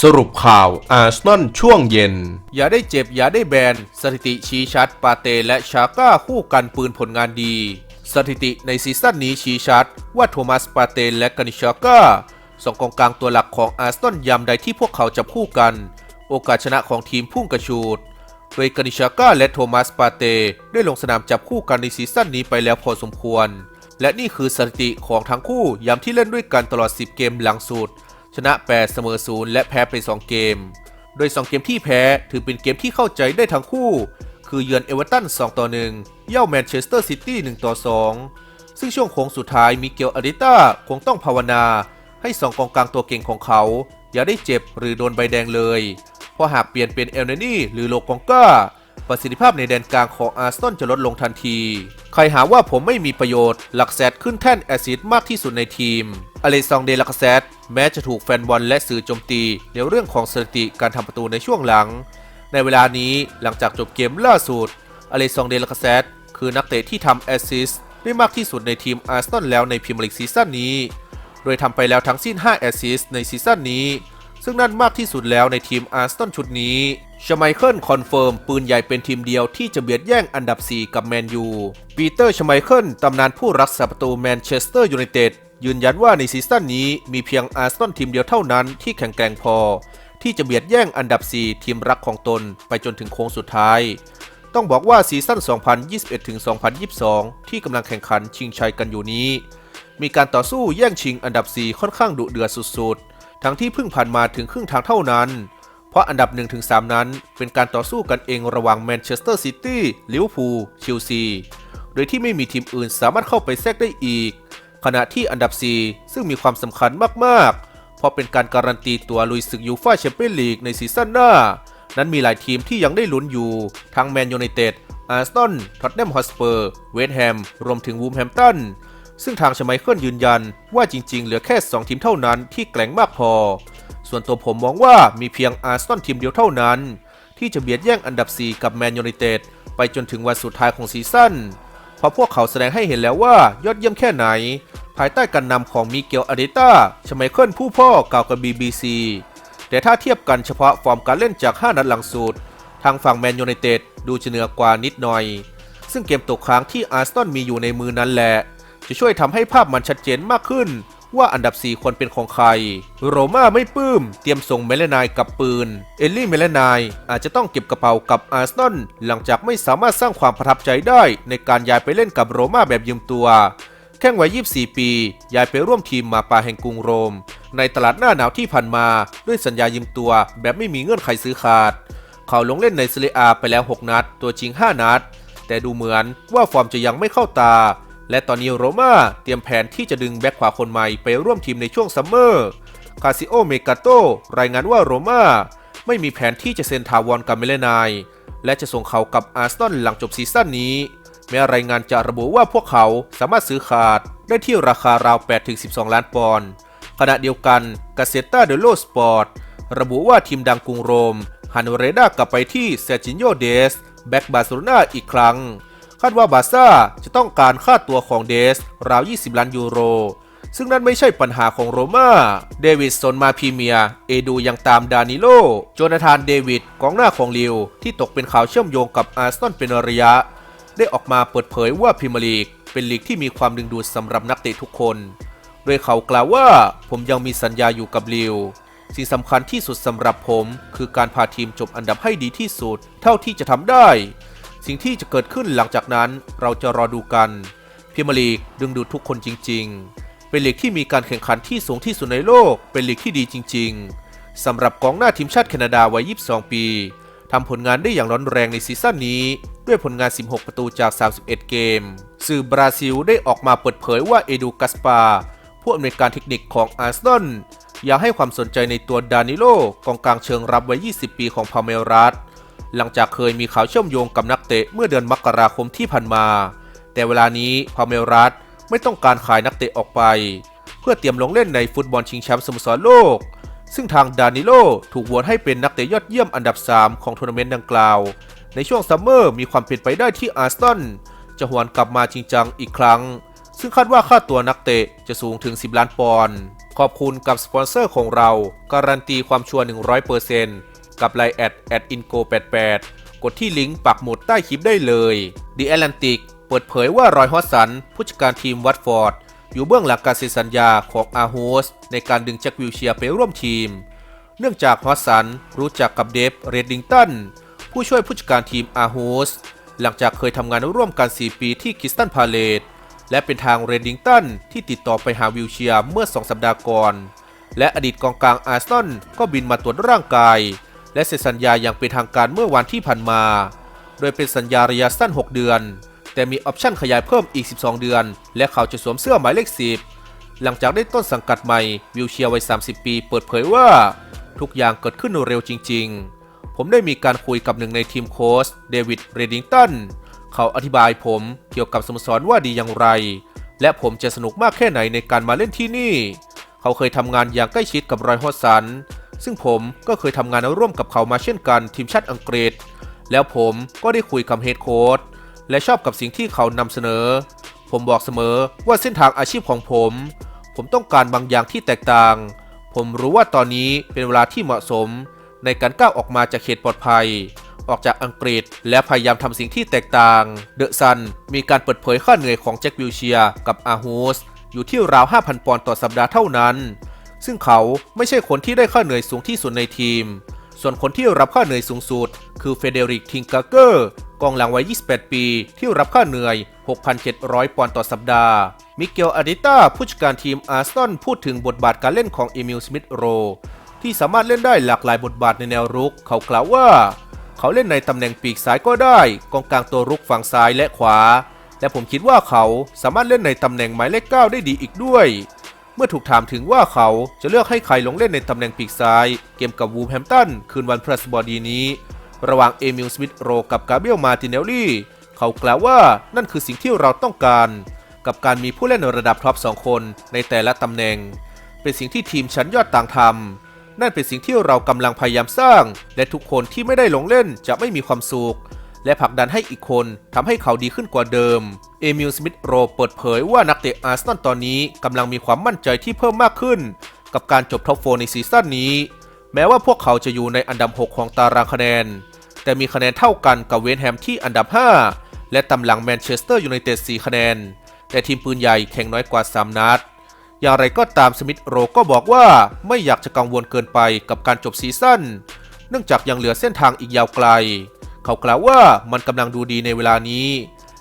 สรุปข่าวอาร์เซนอลช่วงเย็น อย่าได้เจ็บอย่าได้แบน สถิติชี้ชัด ปาเตและชาก้าคู่กันปืนผลงานดี สถิติในซีซั่นนี้ชี้ชัด ว่าโทมัสปาเตและกานิชาก้าสองกองกลางตัวหลักของอาร์เซนอลยามใดที่พวกเขาจะคู่กัน โอกาสชนะของทีมพุ่งกระชูด โดยกานิชาก้าและโทมัสปาเตได้ลงสนามจับคู่กันในซีซั่นนี้ไปแล้วพอสมควร และนี่คือสถิติของทั้งคู่ยามที่เล่นด้วยกันตลอด 10 เกมหลังสุด ชนะ 8 เสมอ0และแพ้ไป 2 เกม โดย 2 เกมที่แพ้ถือเป็นเกมที่เข้าใจได้ทั้งคู่ คือเยือนเอเวอร์ตัน 2 ต่อ 1 เย่าแมนเชสเตอร์ซิตี้ 1 ต่อ 2 ซึ่งช่วงโค้งสุดท้ายมิเกลอาริต้าคงต้องภาวนา ให้สองกองกลางตัวเก่งของเขา อย่าได้เจ็บหรือโดนใบแดงเลย เพราะหากเปลี่ยนเป็นเอลเนนี่หรือโลกองก้าประสิทธิภาพในแดนกลางของอาร์ซอลจะลดลงทันที ใครหาว่าผมไม่มีประโยชน์ หลักแซดขึ้นแท่นแอซิดมากที่สุดในทีม อเลซองเดลักแซด แม้จะถูกแฟนบอลและสื่อโจมตีในเรื่องของสถิติการทำประตูในช่วงหลัง ในเวลานี้หลังจากจบเกมล่าสุดอเลซองเดลักแซดคือนักเตะที่ทำแอสซิสต์ได้มากที่สุดในทีมอาร์เซนอลแล้วในพรีเมียร์ลีกซีซั่นนี้ โดยทำไปแล้วทั้งสิ้น 5 แอสซิสต์ในซีซั่นนี้ ซึ่งนั่นมากที่สุดแล้วในทีมอาร์เซนอลชุดนี้ชไมเคิลคอนเฟิร์ม ปืนใหญ่เป็นทีมเดียวที่จะเบียดแย่งอันดับ 4 กับแมนยู ปีเตอร์ชไมเคิลตำนานผู้รักษาประตูแมนเชสเตอร์ยูไนเต็ด ยืนยันว่าในซีซั่นนี้มีเพียงอาร์เซนอลทีมเดียวเท่านั้นที่แข็งแกร่งพอ ที่จะเบียดแย่งอันดับ 4 ทีมรักของตนไปจนถึงโค้งสุดท้าย ต้องบอกว่าซีซั่น 2021-2022 ที่กำลังแข่งขันชิงชัยกันอยู่นี้ มีการต่อสู้แย่งชิงอันดับ 4 ค่อนข้างดุเดือดสุดๆ ทั้งที่เพิ่งผ่านมาถึงครึ่งทางเท่านั้น เพราะอันดับ 1-3 นั้น เป็นการต่อสู้กันเองระหว่างแมนเชสเตอร์ซิตี้ ลิเวอร์พูล เชลซี โดยที่ไม่มีทีมอื่นสามารถเข้าไปแทรกได้อีก ขณะที่อันดับ 4 ซึ่งมีความสำคัญมากๆ เพราะเป็นการการันตีตัวลุยศึกยูฟ่าแชมเปี้ยนลีกในซีซั่นหน้า นั้นมีหลายทีมที่ยังได้ลุ้นอยู่ ทั้งแมนยูไนเต็ด อาร์เซนอล ท็อตแนมฮอสเปอร์ เวสต์แฮม รวมถึงวูมแฮมตัน ซึ่งทางชไมเคิลยืนยันว่าจริง ๆ เหลือแค่ 2 ทีมเท่านั้นที่แกร่งมากพอ ส่วนตัวผมมองว่ามีเพียงอาร์เซนอลทีมเดียวเท่านั้น ที่จะเบียดแย่งอันดับ 4 กับแมนยูไนเต็ดไปจนถึงวันสุดท้ายของซีซั่น เพราะพวกเขาแสดงให้เห็นแล้วว่ายอดเยี่ยมแค่ไหน ภายใต้การนำของมิเกลอาริต้าชไมเคิลผู้พ่อกล่าวกับ BBC แต่ถ้าเทียบกันเฉพาะฟอร์มการเล่นจาก 5 นัดหลังสุด ทางฝั่งแมนยูไนเต็ดดูจะเหนือกว่านิดหน่อย ซึ่งเกมตกค้างที่อาร์ตตันมีอยู่ในมือนั้นแหละ จะช่วยทำให้ภาพมันชัดเจนมากขึ้น ว่าอันดับ 4คนเป็นของใคร โรม่าไม่ปลื้ม เตรียมส่งเมลนายกับปืน เอลลี่เมลนายอาจจะต้องเก็บกระเป๋ากับอาร์ซนอลหลังจากไม่สามารถสร้างความประทับใจได้ ในการย้ายไปเล่นกับโรม่าแบบยืมตัวแข้งวัย 24 ปี ย้ายไปร่วมทีมมาปาแห่งกรุงโรม ในตลาดหน้าหนาวที่ผ่านมาด้วยสัญญายืมตัวแบบไม่มีเงื่อนไขซื้อขาด เขาลงเล่นในซีเรียอาไปแล้ว 6 นัด ตัวจริง 5 นัด แต่ดูเหมือนว่าฟอร์มจะยังไม่เข้าตา และตอนนี้โรม่าเตรียมแผนที่จะดึงแบ็คขวาคนใหม่ไปร่วมทีมในช่วงซัมเมอร์ คาซิโอเมกาโตรายงานว่าโรม่าไม่มีแผนที่จะเซ็นทาวอนกับเมเลนาย และจะส่งเขากับอาร์เซนอลหลังจบซีซั่นนี้ แม้รายงานจะระบุว่าพวกเขาสามารถซื้อขาดได้ที่ราคาราว 8-12 ล้านปอนด์ ขณะเดียวกันกาเซตาเดโลสปอร์ตระบุว่าทีมดังกรุงโรมหันเรดากลับไปที่เซจินโยเดสแบ็กบาร์เซโลนาอีกครั้ง คาดว่าบาซ่าจะต้องการค่าตัวของเดสราว 20 ล้านยูโร ซึ่งนั่นไม่ใช่ปัญหาของโรม่าเดวิดสนมาพีเมีย เอดูยังตามดานิโล โจนาธานเดวิดกองหน้าของลิว ที่ตกเป็นข่าวเชื่อมโยงกับอาร์เซนอลเป็นระยะ ได้ออกมาเปิดเผยว่าพรีเมียร์ลีก เป็นลีกที่มีความดึงดูดสำหรับนักเตะทุกคน โดยเขากล่าวว่าผมยังมีสัญญาอยู่กับลิวสิ่งสำคัญที่สุดสำหรับผม คือการพาทีมจบอันดับให้ดีที่สุด เท่าที่จะทำได้ สิ่งที่จะเกิดขึ้นหลังจากนั้นเราจะรอดูกันพรีเมียร์ลีกดึงดูดทุกคนจริง ๆ เป็นลีกที่มีการแข่งขันที่สูงที่สุดในโลก เป็นลีกที่ดีจริง ๆสำหรับกองหน้าทีมชาติแคนาดาวัย 22 ปีทำผลงานได้อย่างร้อนแรงในซีซั่นนี้ ด้วยผลงาน 16 ประตูจาก 31 เกม สื่อบราซิลได้ออกมาเปิดเผยว่าเอดูกัสปาผู้อำนวยการเทคนิคของอาร์เซนอลอยากให้ความสนใจในตัวดานิโลกองกลางเชิงรับวัย 20 ปีของพาเมรัส หลังจากเคยมีข่าวเชื่อมโยงกับนักเตะเมื่อเดือนมกราคมที่ผ่านมา แต่เวลานี้พาเมรัสไม่ต้องการขายนักเตะออกไป เพื่อเตรียมลงเล่นในฟุตบอลชิงแชมป์สโมสรโลก ซึ่งทางดานิโลถูกโหวตให้เป็นนักเตะยอดเยี่ยมอันดับ 3 ของทัวร์นาเมนต์ดังกล่าว ในช่วงซัมเมอร์มีความเป็นไปได้ที่อาร์เซนจะหวนกลับมาจริงจังอีกครั้ง ซึ่งคาดว่าค่าตัวนักเตะจะสูงถึง 10 ล้านปอนด์ขอบคุณกับสปอนเซอร์ของเรา การันตีความชัวร์100% กับไลน์แอดแอดอินโก88กดที่ลิงก์ปักหมุดใต้คลิปได้เลย The Atlantic เปิดเผยว่ารอยฮอสสัน ผู้จัดการทีมวัตฟอร์ด อยู่เบื้องหลังการเซ็นสัญญาของอาโฮสในการดึงแจ็ควิลเชียไปร่วมทีม เนื่องจากฮอสสันรู้จักกับเดฟเรดดิงตันผู้ช่วยผู้จัดการทีมอาโฮสหลังจากเคยทำงานร่วมกัน 4 ปีที่คิสตันพาเลตและเป็นทางเรดดิงตันที่ติดต่อไปหาวิลเชียเมื่อ 2 สัปดาห์ก่อน และอดีตกองกลางอาร์ซอลก็บินมาตรวจร่างกาย และเซ็นสัญญาอย่างเป็นทางการเมื่อวันที่ผ่านมา โดยเป็นสัญญาระยะสั้น 6 เดือน แต่มีออปชั่นขยายเพิ่มอีก 12 เดือน และเขาจะสวมเสื้อหมายเลข 10 หลังจากได้ต้นสังกัดใหม่วิลเชียร์วัย 30 ปี เปิดเผยว่า ทุกอย่างเกิดขึ้นเร็วจริง ๆ ผมได้มีการคุยกับหนึ่งในทีมโค้ชเดวิดเรดิงตันเขาอธิบายผมเกี่ยวกับสโมสรว่าดีอย่างไร และผมจะสนุกมากแค่ไหนในการมาเล่นที่นี่ เขาเคยทำงานอย่างใกล้ชิดกับรอยฮอสัน ซึ่งผมก็เคยทำงานร่วมกับเขามาเช่นกันทีมชาติอังกฤษ แล้วผมก็ได้คุยกับเฮดโค้ชและชอบกับสิ่งที่เขานำเสนอ ผมบอกเสมอว่าเส้นทางอาชีพของผม ผมต้องการบางอย่างที่แตกต่าง ผมรู้ว่าตอนนี้เป็นเวลาที่เหมาะสม ในการก้าวออกมาจากเขตปลอดภัย ออกจากอังกฤษ และพยายามทำสิ่งที่แตกต่าง เดอะซันมีการเปิดเผยค่าเหนื่อยของแจ็ควิลเชียกับอาฮูสอยู่ที่ราว 5,000 ปอนด์ต่อสัปดาห์เท่านั้น ซึ่งเขาไม่ใช่คนที่ได้ค่าเหนื่อยสูงที่สุดในทีม ส่วนคนที่รับค่าเหนื่อยสูงสุด คือเฟเดริกทิงกาเกอร์กองหลังวัย 28 ปี ที่รับค่าเหนื่อย 6,700 ปอนด์ต่อสัปดาห์ มิเกลอาดิต้าผู้จัดการทีมอาร์เซนอลพูดถึงบทบาทการเล่นของเอมิลสมิธโรที่สามารถเล่นได้หลากหลายบทบาทในแนวรุก เขากล่าวว่า เขาเล่นในตำแหน่งปีกซ้ายก็ได้กองกลางตัวรุกฝั่งซ้ายและขวา และผมคิดว่าเขาสามารถเล่นในตำแหน่งหมายเลข 9 ได้ดีอีกด้วย เมื่อถูกถามถึงว่าเขาจะเลือกให้ใครลงเล่นในตำแหน่งปีกซ้าย เกมกับวูแฮมป์ตันคืนวันพฤหัสบดีนี้ ระหว่างเอมิลสมิธโรกับกาเบียลมาติเนลลี่ เขากล่าวว่านั่นคือสิ่งที่เราต้องการ กับการมีผู้เล่นระดับท็อป2 คนในแต่ละตำแหน่ง เป็นสิ่งที่ทีมชั้นยอดต่างทำนั่นเป็นสิ่งที่เรากำลังพยายามสร้าง และทุกคนที่ไม่ได้ลงเล่นจะไม่มีความสุข และผลักดันให้อีกคนทำให้เขาดีขึ้นกว่าเดิม เอมิล สมิธโรเปิดเผยว่านักเตะอาร์เซนอลตอนนี้กำลังมีความมั่นใจที่เพิ่มมากขึ้น กับการจบท็อปโฟในซีซั่นนี้ แม้ว่าพวกเขาจะอยู่ในอันดับ 6 ของตารางคะแนน แต่มีคะแนนเท่ากันกับเวสต์แฮมที่อันดับ 5 และตำหลังแมนเชสเตอร์ยูไนเต็ด4คะแนน แต่ทีมปืนใหญ่แข่งน้อยกว่า 3 นัดอย่างไรก็ตามสมิธโรก็บอกว่าไม่อยากจะกังวลเกินไปกับการจบซีซั่น เนื่องจากยังเหลือเส้นทางอีกยาวไกล เขากล่าวว่ามันกำลังดูดีในเวลานี้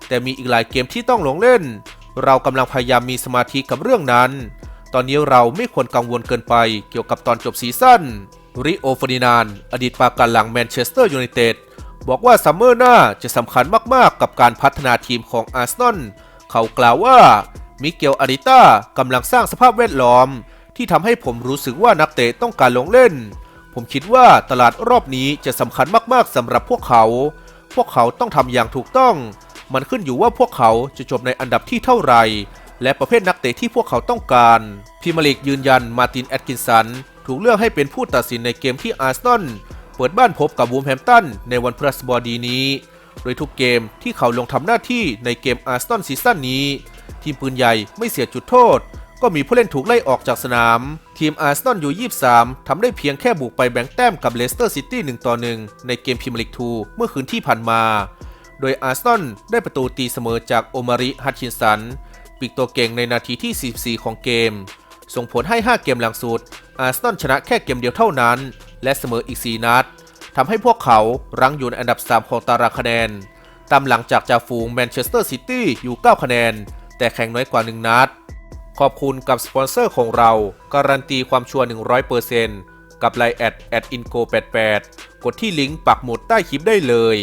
แต่มีอีกหลายเกมที่ต้องลงเล่น เรากำลังพยายามมีสมาธิกับเรื่องนั้น ตอนนี้เราไม่ควรกังวลเกินไปเกี่ยวกับตอนจบซีซั่นริโอฟอร์ดินาน อดีตปราการหลังแมนเชสเตอร์ยูไนเต็ดบอกว่าซัมเมอร์หน้าจะสำคัญมากๆ กับการพัฒนาทีมของอาร์เซนอลเขากล่าวว่ามิเกลอาริต้ากำลังสร้างสภาพแวดล้อม ที่ทำให้ผมรู้สึกว่านักเตะต้องการลงเล่น ผมคิดว่าตลาดรอบนี้จะสำคัญมากๆสำหรับพวกเขา พวกเขาต้องทำอย่างถูกต้อง มันขึ้นอยู่ว่าพวกเขาจะจบในอันดับที่เท่าไหร่ และประเภทนักเตะที่พวกเขาต้องการพิมลีกยืนยันมาร์ตินแอตกินสัน ถูกเลือกให้เป็นผู้ตัดสินในเกมที่อาร์เซนอลเปิดบ้านพบกับวูมแฮมตันในวันพฤหัสบดีนี้ โดยทุกเกมที่เขาลงทำหน้าที่ในเกมอาร์เซนอลซีซั่นนี้ ทีมปืนใหญ่ไม่เสียจุดโทษ ก็มีผู้เล่นถูกไล่ออกจากสนาม ทีมอาร์เซนอลอยู่ 23 ทำได้เพียงแค่บุกไปแบ่งแต้มกับเลสเตอร์ซิตี้1ต่อ1ในเกมพรีเมียร์ลีก2เมื่อคืนที่ผ่านมา โดยอาร์เซนอลได้ประตูตีเสมอจากโอมาริฮัตชินสันปีกตัวเก่งในนาทีที่ 44 ของเกม ส่งผลให้ 5 เกมหลังสุด อาร์เซนอลชนะแค่เกมเดียวเท่านั้น และเสมออีก 4 นัดทำให้พวกเขารั้งอยู่ในอันดับ 3 ของตารางคะแนน ตามหลังจากจ่าฝูงแมนเชสเตอร์ซิตี้อยู่ 9 คะแนน แต่แข่งน้อยกว่า 1 นัด ขอบคุณกับสปอนเซอร์ของเรา การันตีความชัวร์100%กับไลน์แอดแอดอินโก88กดที่ลิงก์ปักหมุดใต้คลิปได้เลย